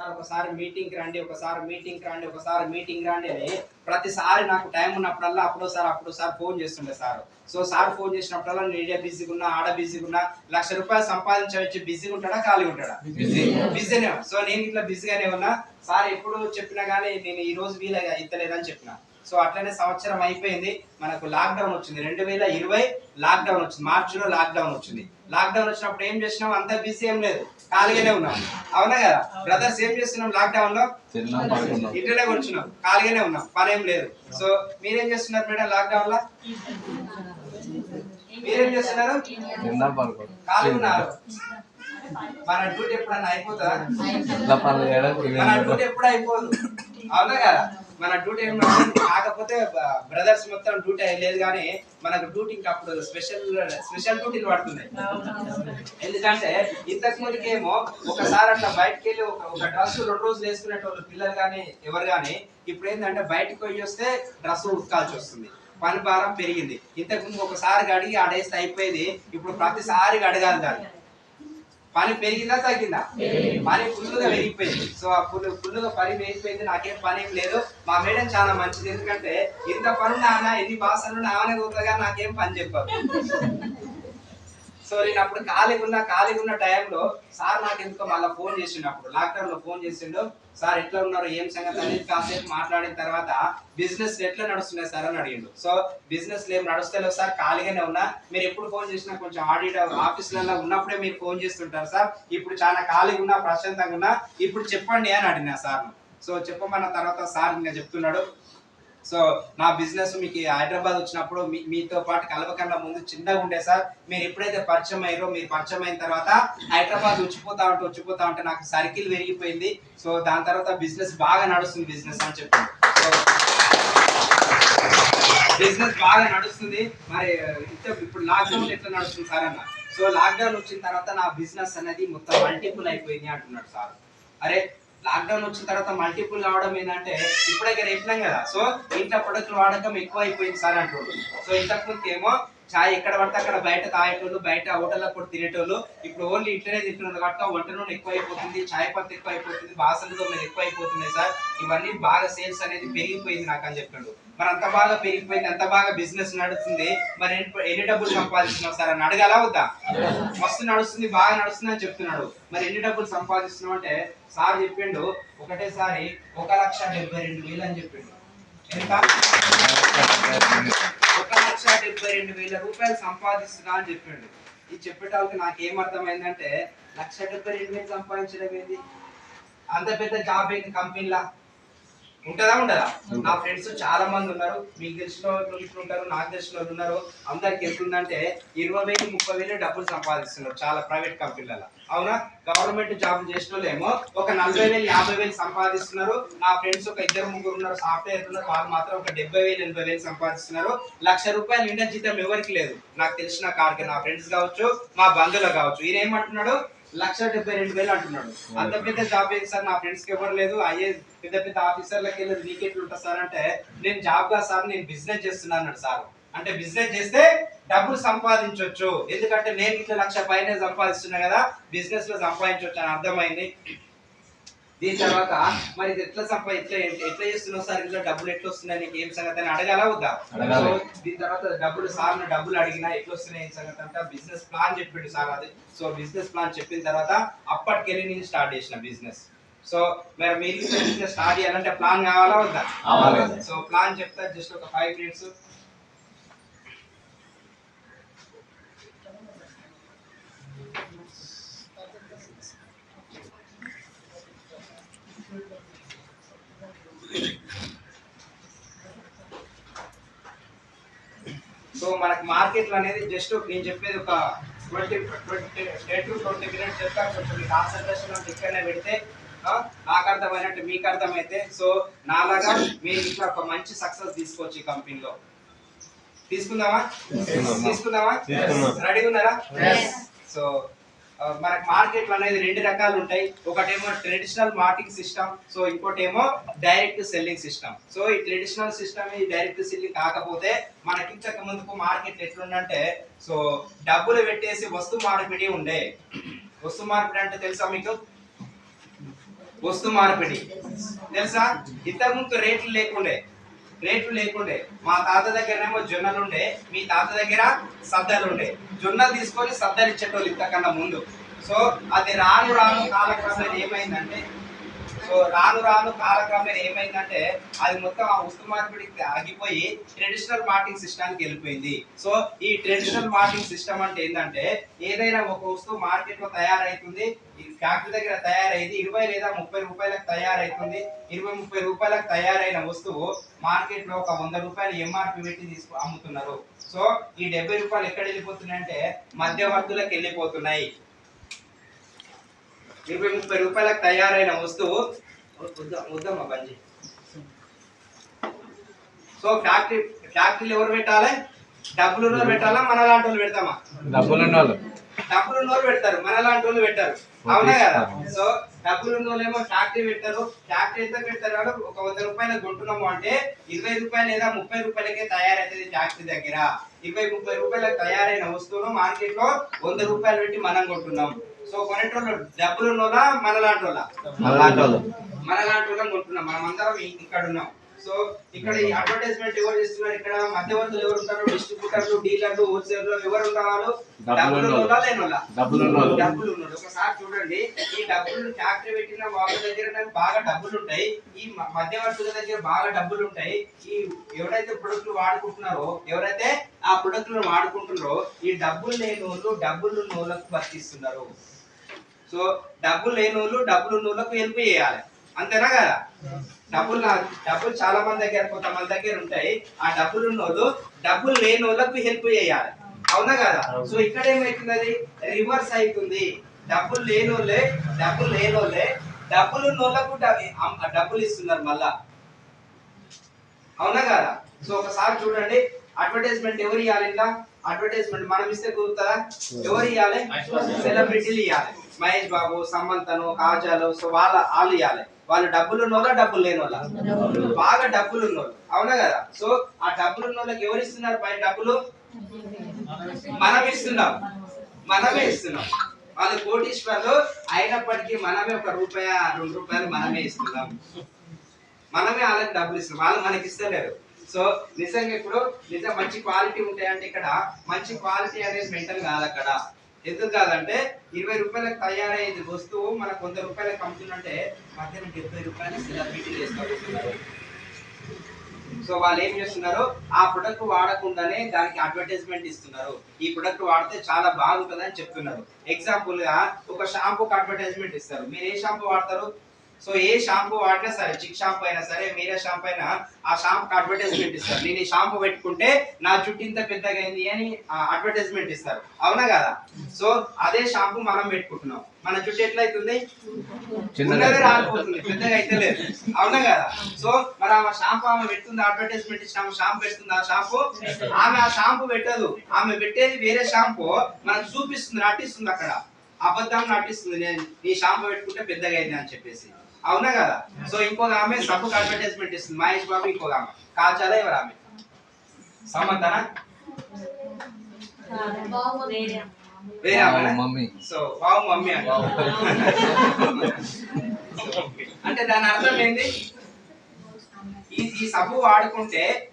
Sir ఒకసారి meeting రండి ఒకసారి మీటింగ్ రండి ఒకసారి మీటింగ్ రండి అని ప్రతిసారి నాకు టైం ఉన్నప్పుడల్లా అప్పుడు సార్ అప్పుడు సార్ ఫోన్ చేస్తుండే సార్. సో సార్ ఫోన్ చేసినప్పుడల్లా నేనే బిజీగా ఉన్నా ఆడ బిజీగా ఉన్నా లక్ష రూపాయలు సంపాదించవచ్చు బిజీగా ఉంటాడా ఖాళీగా ఉంటాడా? బిజీ. బిజీనే. సో నేను ఇట్లా బిజీగానే ఉన్నా. సార్ ఎప్పుడు చెప్పినా కానీ నేను ఈ రోజు వీలగా ఇస్తలేదని చెప్పిన. సో అట్లనే సంవత్సరం అయిపోయింది. మనకు లాక్డౌన్ వచ్చింది. రెండు వేల ఇరవై లాక్డౌన్ వచ్చింది. మార్చిలో లాక్డౌన్ వచ్చింది. లాక్డౌన్ వచ్చినప్పుడు ఏం చేసినాం? అంత బిజీ ఏం లేదు. ఖాళీగానే ఉన్నాం. అవునా కదా? బ్రదర్స్ ఏం చేస్తున్నాం లాక్డౌన్లో? ఇంట్లోనే కూర్చున్నాం. ఖాళీగానే ఉన్నాం. పని ఏం లేదు. సో మీరేం చేస్తున్నారు మేడం లాక్డౌన్లో? మీరేం చేస్తున్నారు? ఖాళీ ఉన్నారు మన డ్యూటీ ఎప్పుడన్నా అయిపోతుందా? చేయడం మన డ్యూటీ ఎప్పుడు అయిపోదు అవునా కదా? మన డ్యూటీ. కాకపోతే బ్రదర్స్ మొత్తం డ్యూటీ లేదు కానీ మనకు డ్యూటీ ఇంకా అప్పుడు స్పెషల్ స్పెషల్ డ్యూటీలు పడుతున్నాయి. ఎందుకంటే ఇంతకు ముందుకేమో ఒకసారి అట్లా బయటకు వెళ్ళి ఒక ఒక డ్రెస్ రెండు రోజులు వేసుకునేటోళ్ళు పిల్లలు కానీ ఎవరు కానీ ఇప్పుడు ఏంటంటే బయటకు పోయి వస్తే డ్రెస్ ఉతకాల్సి వస్తుంది. పని భారం పెరిగింది. ఇంతకు ముందు ఒకసారి గడిగి ఆడేస్తే అయిపోయేది. ఇప్పుడు ప్రతిసారి గడగాలి దాన్ని. పని పెరిగిందా తగ్గిందా? పని ఫుల్గా పెరిగిపోయింది. సో ఆ ఫుల్ ఫుల్గా పని పెరిగిపోయింది. నాకేం పని ఏం లేదు. మా మేడం చాలా మంచిది. ఎందుకంటే ఇంత పని నాన్న ఎన్ని భాషలు ఆమెనే కూతుగా నాకేం పని చెప్పదు. సో నేను అప్పుడు ఖాళీగా ఉన్న ఖాళీగా ఉన్న టైంలో సార్ నాకు ఎందుకో మళ్ళీ ఫోన్ చేసిండు అప్పుడు లాక్డౌన్లో ఫోన్ చేసిండు. సార్ ఎట్లా ఉన్నారు? ఏం సంగతి? అనేది కాసేపు మాట్లాడిన తర్వాత బిజినెస్ ఎట్లా నడుస్తున్నాయి సార్? అని అడిగిండు. సో బిజినెస్ ఏం నడుస్తలేవు సార్ ఖాళీగానే ఉన్నా. మీరు ఎప్పుడు ఫోన్ చేసినా కొంచెం ఆడిట్ ఆఫీసులలో ఉన్నప్పుడే మీరు ఫోన్ చేస్తుంటారు సార్. ఇప్పుడు చాలా ఖాళీగా ఉన్నా ప్రశాంతంగా ఉన్నా ఇప్పుడు చెప్పండి అని అడిగినా సార్ సో చెప్పమన్న తర్వాత సార్ ఇంకా చెప్తున్నాడు. సో నా బిజినెస్ మీకు హైదరాబాద్ వచ్చినప్పుడు మీ మీతో పాటు కలవకుండా ముందు చిన్నగా ఉండే సార్. మీరు ఎప్పుడైతే పరిచయం అయ్యారో మీరు పరిచయం అయిన తర్వాత హైదరాబాద్ వచ్చిపోతా ఉంటే వచ్చిపోతా ఉంటే నాకు సర్కిల్ పెరిగిపోయింది సో దాని తర్వాత బిజినెస్ బాగా నడుస్తుంది బిజినెస్ అని చెప్పి. సో బిజినెస్ బాగా నడుస్తుంది. మరి ఇప్పుడు లాక్డౌన్ ఎట్లా నడుస్తుంది సార్ అన్న? సో లాక్డౌన్ వచ్చిన తర్వాత నా బిజినెస్ అనేది మొత్తం మల్టిపుల్ అయిపోయింది అంటున్నాడు సార్. అరే లాక్డౌన్ వచ్చిన తర్వాత మల్టిపుల్ కావడం ఏంటంటే ఇప్పుడే రేపినాం కదా. సో ఇంట్లో ప్రొడక్ట్లు వాడకం ఎక్కువ అయిపోయింది సార్ అంటుండ్రు సో ఇంతకు ముందు ఏమో చాయ్ ఎక్కడ పడితే అక్కడ బయట తాగేటోళ్ళు బయట హోటల్లో కూడా తినేటోళ్ళు ఇప్పుడు ఓన్లీ ఇంట్లోనే తింటున్నారు కాబట్టి వంట నూనె ఎక్కువ అయిపోతుంది చాయ్ పత్తి ఎక్కువ అయిపోతుంది బాసనతో మీద ఎక్కువ అయిపోతున్నాయి సార్. ఇవన్నీ బాగా సేల్స్ అనేది పెరిగిపోయింది నాకు అని చెప్పాడు. మరి అంత బాగా పెరిగిపోయింది అంత బాగా బిజినెస్ నడుస్తుంది మరి ఎన్ని- డబ్బులు సంపాదిస్తున్నావు సార్? అని అడగాలా వద్దా? మస్తు నడుస్తుంది బాగా నడుస్తుంది అని చెప్తున్నాడు. మరి ఎన్ని డబ్బులు సంపాదిస్తున్నావు అంటే సార్ చెప్పిండు ఒకటేసారి ఒక లక్ష డెబ్బై రెండు వేలు అని చెప్పిండు. ఎంత? లక్ష డెబ్బై రెండు వేల రూపాయలు సంపాదిస్తున్నా అని చెప్పిండు. ఇది చెప్పేటానికి నాకు ఏం అర్థమైందంటే లక్ష డెబ్బై రెండు వేలు సంపాదించడం ఏంది? అంత పెద్ద జాబ్ ఏంది కంపెనీలా ఉంటదా ఉండదా? నా ఫ్రెండ్స్ చాలా మంది ఉన్నారు. మీకు తెలిసిన వాళ్ళు ఉంటారు నాకు తెలిసిన వాళ్ళు ఉన్నారు. అందరికి ఎంత ఉందంటే ఇరవై వేలు ముప్పై వేలు డబ్బులు సంపాదిస్తున్నారు చాలా ప్రైవేట్ కంపెనీలలో అవునా? గవర్నమెంట్ జాబ్ చేసిన వాళ్ళు ఏమో ఒక నలభై వేలు యాభై వేలు సంపాదిస్తున్నారు. నా ఫ్రెండ్స్ ఒక ఇద్దరు ముగ్గురు ఉన్నారు సాఫ్ట్వేర్ ఉన్నారు. వాళ్ళు మాత్రం ఒక డెబ్బై వేలు ఎనభై వేలు సంపాదిస్తున్నారు. లక్ష రూపాయలు నిండా జీతం ఎవరికి లేదు? నాకు తెలిసిన కాడికి నా ఫ్రెండ్స్ కావచ్చు మా బంధువులు కావచ్చు. ఈయన ఏమంటున్నాడు? లక్ష డెబ్బై రెండు వేలు అంటున్నాడు. అంత పెద్ద జాబ్ ఏంటి సార్? నా ఫ్రెండ్స్కి ఎవరు లేదు. అయ్యే పెద్ద పెద్ద ఆఫీసర్లకి వెళ్ళి నీకు ఎట్లా ఉంటుంది సార్ అంటే నేను జాబ్గా సార్ నేను బిజినెస్ చేస్తున్నాను అన్నాడు సార్. అంటే బిజినెస్ చేస్తే డబ్బులు సంపాదించవచ్చు ఎందుకంటే నేను ఇట్లా లక్ష పైన సంపాదిస్తున్నా కదా బిజినెస్లో సంపాదించవచ్చు అని అర్థమైంది. దీని తర్వాత మరి ఇది ఎట్లా సంపా ఎట్లా ఎట్లా చేస్తున్నావు సార్? ఇట్లా డబ్బులు ఎట్లా వస్తున్నాయి నీకు ఏం సంగతి? అని అడగాలా వద్దా. సో దీని తర్వాత డబ్బులు సార్ డబ్బులు అడిగినా ఎట్లా వస్తున్నాయి ఏం సంగతి అంటే బిజినెస్ ప్లాన్ చెప్పిండు సార్ అది. సో బిజినెస్ ప్లాన్ చెప్పిన తర్వాత అప్పటికెళ్ళి నేను స్టార్ట్ చేసిన బిజినెస్. సో మరి మీరు బిజినెస్ స్టార్ట్ చేయాలంటే ప్లాన్ కావాలా వద్దా. సో ప్లాన్ చెప్తా జస్ట్ ఒక ఫైవ్ మినిట్స్ సో మనకు మార్కెట్లు అనేది జస్ట్ నేను చెప్పేది ఒక twenty twenty ten to twenty minutes చెప్తా కొంచెం మీ కాన్సన్ట్రేషన్ అంతా ఇక్కడనే పెడితే నాకు అర్థమైనట్టు మీకు అర్థమైతే సో నాలాగా మీరు ఇట్లా ఒక మంచి సక్సెస్ తీసుకోవచ్చు ఈ కంపెనీలో. తీసుకుందామా? తీసుకుందాం. తీసుకుందామా? తీసుకుందాం. రెడీ ఉన్నారా? సో మనకి మార్కెట్లు అనేది రెండు రకాలు ఉంటాయి. ఒకటేమో ట్రెడిషనల్ మార్కెటింగ్ సిస్టమ్ సో ఇంకోటేమో డైరెక్ట్ సెల్లింగ్ సిస్టమ్ సో ఈ ట్రెడిషనల్ సిస్టమ్ ఈ డైరెక్ట్ సెల్లింగ్ కాకపోతే మనకి ఇంతకు ముందుకు మార్కెట్ ఎట్లుందంటే సో డబ్బులు పెట్టేసి వస్తు మార్పిడి ఉండే. వస్తు మార్పిడి అంటే తెలుసా మీకు? వస్తు మార్పిడి. తెలుసా? ఇంతకుముందు రేట్లు లేకుండే. రేట్లు లేకుండే. మా తాత దగ్గరేమో జొన్నలుండే మీ తాత దగ్గర సద్దలుండే. జొన్నలు తీసుకొని సద్దలు ఇచ్చేటోళ్ళు ఇంతకన్నా ముందు. సో అది రాను రాను కాలక్రమేణా ఏమైందంటే సో రాను రాను కాలక్రమేణ ఏమైందంటే అది మొత్తం ఆ వస్తు మార్పిడికి ఆగిపోయి ట్రెడిషనల్ మార్టింగ్ సిస్టానికి వెళ్ళిపోయింది. సో ఈ ట్రెడిషనల్ మార్టింగ్ సిస్టమ్ అంటే ఏంటంటే ఏదైనా ఒక వస్తువు మార్కెట్లో తయారైతుంది ఈ ఫ్యాక్టరీ దగ్గర తయారైంది ఇరవై లేదా ముప్పై రూపాయలకు తయారైతుంది ఇరవై ముప్పై రూపాయలకు తయారైన వస్తువు మార్కెట్లో ఒక వంద రూపాయలు ఎంఆర్పి పెట్టి తీసుకు అమ్ముతున్నారు. సో ఈ డెబ్బై రూపాయలు ఎక్కడ వెళ్ళిపోతున్నాయంటే మధ్యవర్తులకు వెళ్ళిపోతున్నాయి. ఇరవై ముప్పై రూపాయలకు తయారైన వస్తువు. వద్దా- వద్దమ్మా బంజీ. సో ఫ్యాక్టరీ ఫ్యాక్టరీలు ఎవరు పెట్టాలి? డబ్బులు ఉన్నోళ్ళు పెట్టాలా? మన లాంటి వాళ్ళు పెడతామా? డబ్బులు ఉన్న వాళ్ళు డబ్బులు ఉన్నోళ్ళు పెడతారు మన లాంటి వాళ్ళు పెట్టారు. అవునా కదా? సో డబ్బులు ఉన్న వాళ్ళు ఏమో ఫ్యాక్టరీ పెట్టారు. ఫ్యాక్టరీ ఎంత పెడతారు అంటే ఒక వంద రూపాయలకు కొంటున్నాము అంటే ఇరవై రూపాయలు లేదా ముప్పై రూపాయలకే తయారైతుంది ఫ్యాక్టరీ దగ్గర. ఇరవై ముప్పై రూపాయలకు తయారైన వస్తువును మార్కెట్లో వంద రూపాయలు పెట్టి మనం కొంటున్నాం. సో కొనేటోళ్ళు డబ్బులు ఉన్నోళ్ళ మన లాంటి వాళ్ళ అలాంటి వాళ్ళు మన లాంటి వాళ్ళం కొంటున్నాం. మనం అందరం ఇక్కడ ఉన్నాం సో ఇక్కడ ఈ అడ్వర్టైజ్మెంట్ ఎవరు చేస్తున్నారు? ఇక్కడ మధ్యవర్తులు ఎవరు ఉంటారు? డిస్ట్రిబ్యూటర్లు డీలర్లు హోల్సేలర్లు ఎవరు ఉంటారు? డబ్బులు డబ్బులు డబ్బులు ఒకసారి చూడండి. ఈ డబ్బులు ఫ్యాక్టరీ పెట్టిన వాళ్ళ దగ్గర బాగా డబ్బులు ఉంటాయి. ఈ మధ్యవర్తుల దగ్గర బాగా డబ్బులు ఉంటాయి. ఈ ఎవరైతే ప్రొడక్ట్లు వాడుకుంటున్నారో ఎవరైతే ఆ ప్రొడక్ట్లను వాడుకుంటున్నారో ఈ డబ్బులు లేని వాళ్ళు డబ్బులు ఉన్న వాళ్ళకు వర్తిస్తున్నారు. సో డబ్బులు లేని వాళ్ళు డబ్బులు ఉన్న వాళ్ళకు హెల్ప్ చేయాలి. అంతేనా కదా? డబ్బులు నా- డబ్బులు చాలా మంది దగ్గర కొంతమంది దగ్గర ఉంటాయి. ఆ డబ్బులు ఉన్న వాళ్ళు డబ్బులు లేని వాళ్ళకు హెల్ప్ చేయాలి. అవునా కదా? సో ఇక్కడ ఏమైతుంది రివర్స్ అవుతుంది డబ్బులు లేని వాళ్ళే డబ్బులు లేని వాళ్ళే డబ్బులు ఉన్న వాళ్ళకు డ- అమ్- డబ్బులు ఇస్తున్నారు మళ్ళా. అవునా కదా? సో ఒకసారి చూడండి. అడ్వర్టైజ్మెంట్ ఎవరు ఇవ్వాలి ఇంకా అడ్వర్టైజ్మెంట్ మనం ఇస్తే కుదురుతుందా? ఎవరు ఇవ్వాలి సెలబ్రిటీలు ఇవ్వాలి మహేష్ బాబు సమంతను కాజాలు సో వాళ్ళ వాళ్ళు ఇవ్వాలి వాళ్ళు డబ్బులు ఉన్నోళ్ళ డబ్బులు లేని వాళ్ళ బాగా డబ్బులు ఉన్నోళ్ళు అవునా కదా? సో ఆ డబ్బులు ఉన్న వాళ్ళకి ఎవరు ఇస్తున్నారు పైన డబ్బులు? మనం ఇస్తున్నాం. మనమే ఇస్తున్నాం. వాళ్ళు కోటీశ్వర్లు అయినప్పటికీ మనమే ఒక రూపాయ రెండు రూపాయలు మనమే ఇస్తున్నాం. మనమే వాళ్ళకి డబ్బులు ఇస్తున్నాం. వాళ్ళు మనకి ఇస్తలేరు. సో నిజంగా ఇప్పుడు నిజం మంచి క్వాలిటీ ఉంటాయంటే ఇక్కడ మంచి క్వాలిటీ అనేది మెంటల్ కాదు అక్కడ. ఎందుకు కాదంటే ఇరవై రూపాయలకు తయారయ్యేది వస్తువు మనకు వంద రూపాయలకు అమ్ముతుందంటే మధ్యాహ్నం డెబ్బై రూపాయలు సెలబ్రిటీ చేస్తారు సో వాళ్ళు ఏం చేస్తున్నారు? ఆ ప్రొడక్ట్ వాడకుండానే దానికి అడ్వర్టైజ్మెంట్ ఇస్తున్నారు. ఈ ప్రొడక్ట్ వాడితే చాలా బాగుంటుంది అని చెప్తున్నారు. ఎగ్జాంపుల్గా ఒక షాంపూకి అడ్వర్టైజ్మెంట్ ఇస్తారు. మీరు ఏ షాంపూ వాడతారు? సో ఏ షాంపూ వాడినా సరే చిక్ షాంపూ అయినా సరే మీరే షాంపూ అయినా ఆ షాంపూకి అడ్వర్టైజ్మెంట్ ఇస్తారు. నేను ఈ షాంపూ పెట్టుకుంటే నా జుట్టు ఇంత పెద్దగా అయింది అని అడ్వర్టైజ్మెంట్ ఇస్తారు. అవునా కదా? సో అదే షాంపూ మనం పెట్టుకుంటున్నాం. మన జుట్టు చిన్నగా రాలిపోతుంది. పెద్దగా అయితే లేదు. అవునా కదా? సో మరి ఆమె షాంపూ ఆమె పెడుతుంది అడ్వర్టైజ్మెంట్ ఇచ్చిన ఆమె షాంపూ పెడుతుంది ఆ షాంపూ? ఆమె ఆ షాంపూ పెట్టదు. ఆమె పెట్టేది వేరే షాంపూ. మనకు చూపిస్తుంది నటిస్తుంది అక్కడ. అబద్ధం నటిస్తుంది. నేను ఈ షాంపూ పెట్టుకుంటే పెద్దగా అయింది అని చెప్పేసి. అవునా కదా? సో ఇంకొక ఆమె సబ్బుకి అడ్వర్టైజ్మెంట్ ఇస్తుంది. మహేష్ బాబు ఇంకొక ఆమె. కాచాలా ఎవరు ఆమె? సమంతనా? వేరే సో వావ్ మమ్మీ అంట. అంటే దాని అర్థం ఏంటి ఈ సబ్బు వాడుకుంటే